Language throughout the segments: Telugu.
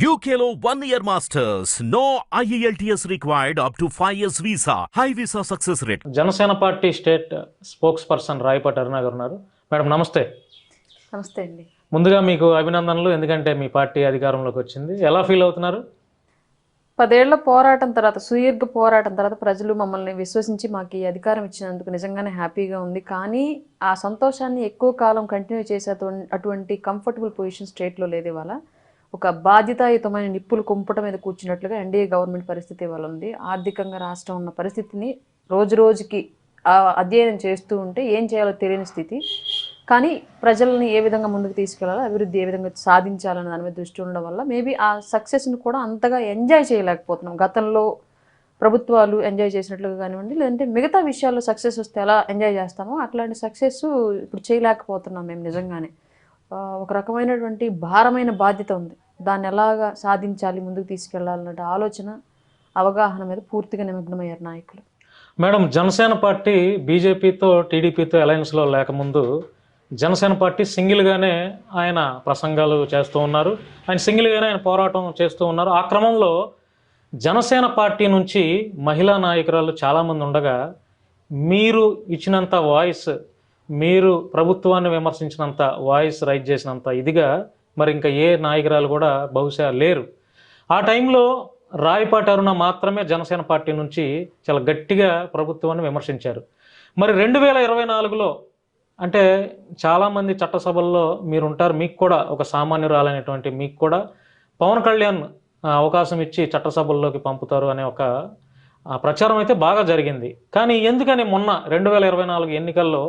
One year masters. No E IELTS required up to 5 years visa. High visa success rate. Janasena party state spokesperson Rayapati Aruna garu ఉన్నారు. మేడం నమస్తే. నమస్తే అండి. ముందుగా మీకు అభినందనలు. ఎందుకంటే మీ పార్టీ అధికారంలోకి వచ్చింది. ఎలా ఫీల్ అవుతున్నారు? పదేళ్ళ పోరాటం తర్వాత సుదీర్ఘ పోరాటం తర్వాత ప్రజలు మమ్మల్ని విశ్వసించి మాకు ఈ అధికారం ఇచ్చినందుకు నిజంగానే హ్యాపీగా ఉంది. కానీ ఆ సంతోషాన్ని ఎక్కువ కాలం కంటిన్యూ చేసే అటు- అటువంటి కంఫర్టబుల్ పొజిషన్ స్టేట్లో లేదు ఇవాళ. ఒక బాధ్యతాయుతమైన నిప్పులు కుంపట మీద కూర్చున్నట్లుగా ఎన్డీఏ గవర్నమెంట్ పరిస్థితి ఇవాళ ఉంది ఆర్థికంగా రాష్ట్రం ఉన్న పరిస్థితిని రోజు రోజుకి అధ్యయనం చేస్తూ ఉంటే ఏం చేయాలో తెలియని స్థితి. కానీ ప్రజల్ని ఏ విధంగా ముందుకు తీసుకెళ్ళాలో అభివృద్ధి ఏ విధంగా సాధించాలనే దాని మీద దృష్టి ఉండడం వల్ల మేబీ ఆ సక్సెస్ని కూడా అంతగా ఎంజాయ్ చేయలేకపోతున్నాం. గతంలో ప్రభుత్వాలు ఎంజాయ్ చేసినట్లుగా కానివ్వండి లేదంటే మిగతా విషయాల్లో సక్సెస్ వస్తే ఎలా ఎంజాయ్ చేస్తామో అట్లాంటి సక్సెస్ ఇప్పుడు చేయలేకపోతున్నాం మేము నిజంగానే. ఒక రకమైనటువంటి భారమైన బాధ్యత ఉంది. దాన్ని ఎలాగా సాధించాలి ముందుకు తీసుకెళ్ళాలన్న ఆలోచన అవగాహన మీద పూర్తిగా నిమగ్నమయ్యారు నాయకులు. మేడం జనసేన పార్టీ బీజేపీతో టీడీపీతో అలయన్స్లో లేకముందు జనసేన పార్టీ సింగిల్గానే ఆయన ప్రసంగాలు చేస్తూ ఉన్నారు. ఆయన సింగిల్గానే ఆయన పోరాటం చేస్తూ ఉన్నారు. ఆ క్రమంలో జనసేన పార్టీ నుంచి మహిళా నాయకురాలు చాలామంది ఉండగా మీరు ఇచ్చినంత వాయిస్ మీరు ప్రభుత్వాన్ని విమర్శించినంత వాయిస్ రైజ్ చేసినంత ఇదిగా మరి ఇంకా ఏ నాయకురాలు కూడా బహుశా లేరు. ఆ టైంలో రాయపాటి అరుణ మాత్రమే జనసేన పార్టీ నుంచి చాలా గట్టిగా ప్రభుత్వాన్ని విమర్శించారు. మరి రెండు వేల ఇరవై నాలుగులో అంటే చాలామంది చట్టసభల్లో మీరు ఉంటారు మీకు కూడా ఒక సామాన్యురాలైనటువంటి మీకు కూడా పవన్ కళ్యాణ్ అవకాశం ఇచ్చి చట్టసభల్లోకి పంపుతారు అనే ఒక ప్రచారం అయితే బాగా జరిగింది. కానీ ఎందుకని మొన్న రెండు వేల ఇరవై నాలుగు ఎన్నికల్లో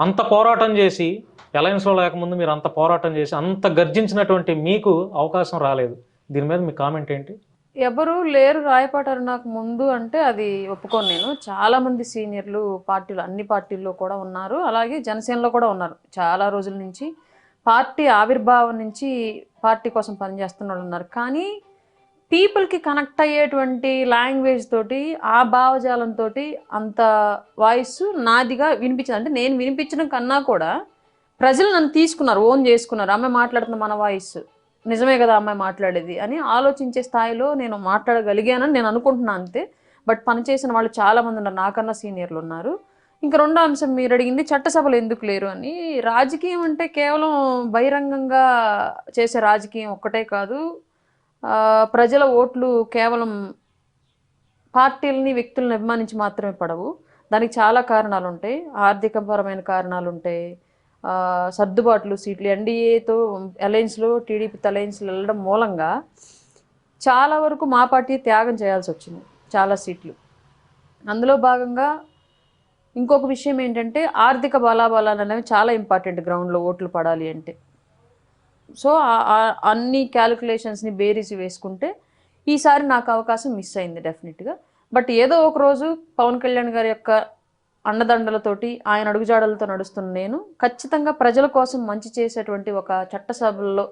అంత పోరాటం చేసి అలయన్స్లో లేకముందు మీరు అంత పోరాటం చేసి అంత గర్జించినటువంటి మీకు అవకాశం రాలేదు. దీని మీద మీ కామెంట్ ఏంటి? ఎవరు లేరు రాయపాటారు నాకు ముందు అంటే అది ఒప్పుకోను నేను. చాలామంది సీనియర్లు పార్టీలు అన్ని పార్టీల్లో కూడా ఉన్నారు. అలాగే జనసేనలో కూడా ఉన్నారు. చాలా రోజుల నుంచి పార్టీ ఆవిర్భావం నుంచి పార్టీ కోసం పనిచేస్తున్న వాళ్ళు ఉన్నారు. కానీ పీపుల్కి కనెక్ట్ అయ్యేటువంటి లాంగ్వేజ్ తోటి ఆ భావజాలంతో అంత వాయిస్ నాదిగా వినిపించింది. అంటే నేను వినిపించడం కన్నా కూడా ప్రజలు నన్ను తీసుకున్నారు ఓన్ చేసుకున్నారు. అమ్మాయి మాట్లాడుతున్న మన వాయిస్ నిజమే కదా అమ్మాయి మాట్లాడేది అని ఆలోచించే స్థాయిలో నేను మాట్లాడగలిగానని నేను అనుకుంటున్నాను అంతే. బట్ పనిచేసిన వాళ్ళు చాలామంది ఉన్నారు. నాకన్నా సీనియర్లు ఉన్నారు. ఇంకా రెండో అంశం మీరు అడిగింది చట్టసభలు ఎందుకు లేరు అని. రాజకీయం అంటే కేవలం బహిరంగంగా చేసే రాజకీయం ఒక్కటే కాదు. ప్రజల ఓట్లు కేవలం పార్టీలని వ్యక్తులను అభిమానించి మాత్రమే పడవు. దానికి చాలా కారణాలు ఉంటాయి ఆర్థికపరమైన కారణాలు ఉంటాయి సర్దుబాట్లు సీట్లు ఎన్డీఏతో అలయన్స్లో టీడీపీతో అలయన్స్లో వెళ్ళడం మూలంగా చాలా వరకు మా పార్టీ త్యాగం చేయాల్సి వచ్చింది చాలా సీట్లు. అందులో భాగంగా ఇంకొక విషయం ఏంటంటే ఆర్థిక బలాబలాలు అనేవి చాలా ఇంపార్టెంట్ గ్రౌండ్లో ఓట్లు పడాలి అంటే. సో అన్ని క్యాలిక్యులేషన్స్ని బేరీసి వేసుకుంటే ఈసారి నాకు అవకాశం మిస్ అయింది డెఫినెట్గా బట్ ఏదో ఒక రోజు పవన్ కళ్యాణ్ గారి యొక్క అండదండలతోటి ఆయన అడుగుజాడలతో నడుస్తున్న నేను ఖచ్చితంగా ప్రజల కోసం మంచి చేసేటువంటి ఒక చట్టసభల్లో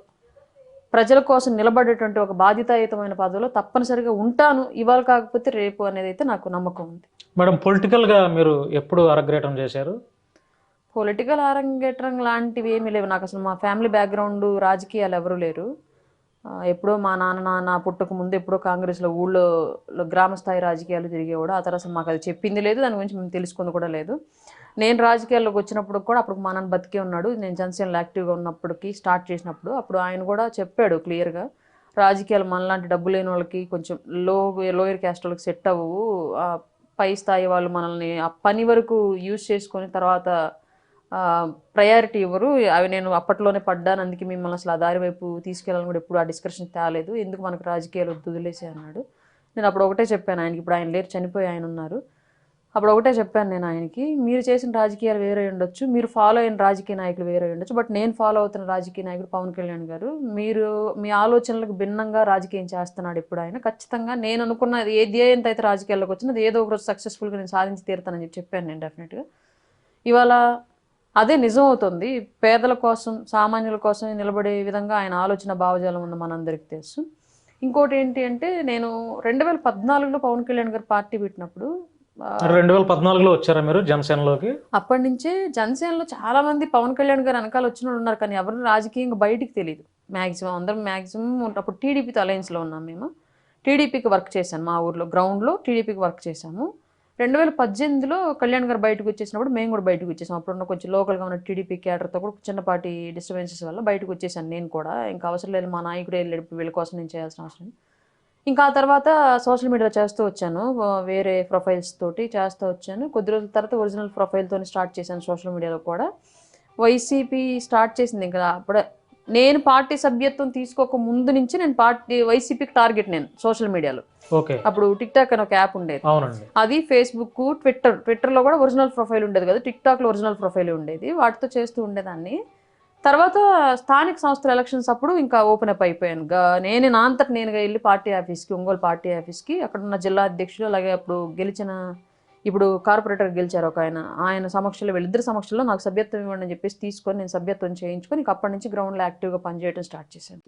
ప్రజల కోసం నిలబడేటువంటి ఒక బాధ్యతాయుతమైన పదవిలో తప్పనిసరిగా ఉంటాను. ఇవాళ కాకపోతే రేపు అనేది అయితే నాకు నమ్మకం ఉంది. మేడం పొలిటికల్గా మీరు ఎప్పుడు అరగ్రేటం చేశారు? పొలిటికల్ అరంగేట్రం లాంటివి ఏమీ లేవు. నాకు అసలు మా ఫ్యామిలీ బ్యాక్గ్రౌండ్ రాజకీయాలు ఎవరూ లేరు. ఎప్పుడో మా నాన్న నాన్న పుట్టక ముందు ఎప్పుడో కాంగ్రెస్లో ఊళ్ళో గ్రామస్థాయి గ్రామ స్థాయి రాజకీయాలు తిరిగేవాడు. ఆ తర్వాత మాకు అది చెప్పింది లేదు. దాని గురించి మేము తెలుసుకుంది కూడా లేదు. నేను రాజకీయాల్లోకి వచ్చినప్పుడు కూడా అప్పుడు మా నాన్న బతికే ఉన్నాడు. నేను జనసేనలో యాక్టివ్గా ఉన్నప్పటికీ స్టార్ట్ చేసినప్పుడు అప్పుడు ఆయన కూడా చెప్పాడు క్లియర్గా రాజకీయాలు మనలాంటి డబ్బు లేని వాళ్ళకి కొంచెం లో లోయర్ క్యాస్ట్ వాళ్ళకి సెట్ అవ్వవు. పై స్థాయి వాళ్ళు మనల్ని ఆ పని వరకు యూజ్ చేసుకొని తర్వాత ప్రయారిటీ ఇవ్వరు. అవి నేను అప్పట్లోనే పడ్డాను. అందుకే మిమ్మల్ని అసలు ఆ దారి వైపు తీసుకెళ్ళాలని కూడా ఎప్పుడు ఆ డిస్కషన్ తేలేదు. ఎందుకు మనకు రాజకీయాలు వద్దులేసి వదిలేసి అన్నాడు. నేను అప్పుడు ఒకటే చెప్పాను ఆయనకి. ఇప్పుడు ఆయన లేరు చనిపోయి ఆయన ఉన్నారు. అప్పుడు ఒకటే చెప్పాను నేను ఆయనకి మీరు చేసిన రాజకీయాలు వేరే ఉండొచ్చు. మీరు ఫాలో అయిన రాజకీయ నాయకులు వేరే ఉండొచ్చు. బట్ నేను ఫాలో అవుతున్న రాజకీయ నాయకుడు పవన్ కళ్యాణ్ గారు మీరు మీ ఆలోచనలకు భిన్నంగా రాజకీయం చేస్తున్నాడు ఇప్పుడు ఆయన. ఖచ్చితంగా నేను అనుకున్న ఏ ధ్యేయంతో అయితే రాజకీయాల్లోకి వచ్చినా అది ఏదో ఒక రోజు సక్సెస్ఫుల్గా నేను సాధించి తీరుతానని చెప్పి చెప్పాను నేను డెఫినెట్గా ఇవాళ అదే నిజం అవుతుంది పేదల కోసం సామాన్యుల కోసం నిలబడే విధంగా ఆయన ఆలోచన భావజాలం ఉన్న మనందరికీ తెలుసు. ఇంకోటి ఏంటి అంటే నేను రెండు వేల పద్నాలుగులో పవన్ కళ్యాణ్ గారు పార్టీ పెట్టినప్పుడు రెండు వేల పద్నాలుగులో వచ్చారా మీరు జనసేనలోకి? అప్పటి నుంచే జనసేనలో చాలా మంది పవన్ కళ్యాణ్ గారు వెనకాల వచ్చిన ఉన్నారు కానీ ఎవరు రాజకీయంగా బయటికి తెలియదు మ్యాక్సిమం అందరం మ్యాక్సిమం అప్పుడు టీడీపీతో అలయన్స్లో ఉన్నాం మేము. టీడీపీకి వర్క్ చేశాను మా ఊర్లో గ్రౌండ్లో టీడీపీకి వర్క్ చేశాము. రెండు వేల పద్దెనిమిదిలో కళ్యాణ్ గారు బయటకు వచ్చేసినప్పుడు మేము కూడా బయటకు వచ్చేసాం. అప్పుడున్న కొంచెం లోకల్గా ఉన్న టీడీపీ క్యాడర్తో కూడా చిన్నపాటి డిస్టర్బెన్సెస్ వల్ల బయటకు వచ్చేసాను నేను కూడా. ఇంకా అవసరం లేదు మా నాయకుడే వెళ్ళి వీళ్ళ కోసం నేను చేయాల్సిన అవసరం ఇంకా ఆ తర్వాత సోషల్ మీడియాలో చేస్తూ వచ్చాను వేరే ప్రొఫైల్స్ తోటి చేస్తూ వచ్చాను. కొద్ది రోజుల తర్వాత ఒరిజినల్ ప్రొఫైల్తో స్టార్ట్ చేశాను సోషల్ మీడియాలో కూడా. వైసీపీ స్టార్ట్ చేసింది ఇంకా అప్పుడే. నేను పార్టీ సభ్యత్వం తీసుకోక ముందు నుంచి నేను పార్టీ వైసీపీకి టార్గెట్ నేను సోషల్ మీడియాలో. అప్పుడు టిక్ టాక్ అని ఒక యాప్ ఉండేది. అది ఫేస్బుక్ ట్విట్టర్ ట్విట్టర్లో కూడా ఒరిజినల్ ప్రొఫైల్ ఉండేది కదా టిక్ టాక్లో ఒరిజినల్ ప్రొఫైల్ ఉండేది. వాటితో చేస్తూ ఉండేదాన్ని. తర్వాత స్థానిక సంస్థల ఎలక్షన్స్ అప్పుడు ఇంకా ఓపెన్ అప్ అయిపోయాను. నేను నా అంతట నేనుగా వెళ్ళి పార్టీ ఆఫీస్కి ఒంగోలు పార్టీ ఆఫీస్కి అక్కడ ఉన్న జిల్లా అధ్యక్షుడు అలాగే అప్పుడు గెలిచిన ఇప్పుడు కార్పొరేటర్ గెలిచారు ఒక ఆయన. ఆయన సమక్షంలో వీళ్ళిద్దరి సమక్షంలో నాకు సభ్యత్వం ఇవ్వండి అని చెప్పేసి తీసుకొని నేను సభ్యత్వం చేయించుకొని అప్పటి నుంచి గ్రౌండ్లో యాక్టివ్గా పనిచేయడం స్టార్ట్ చేశాను.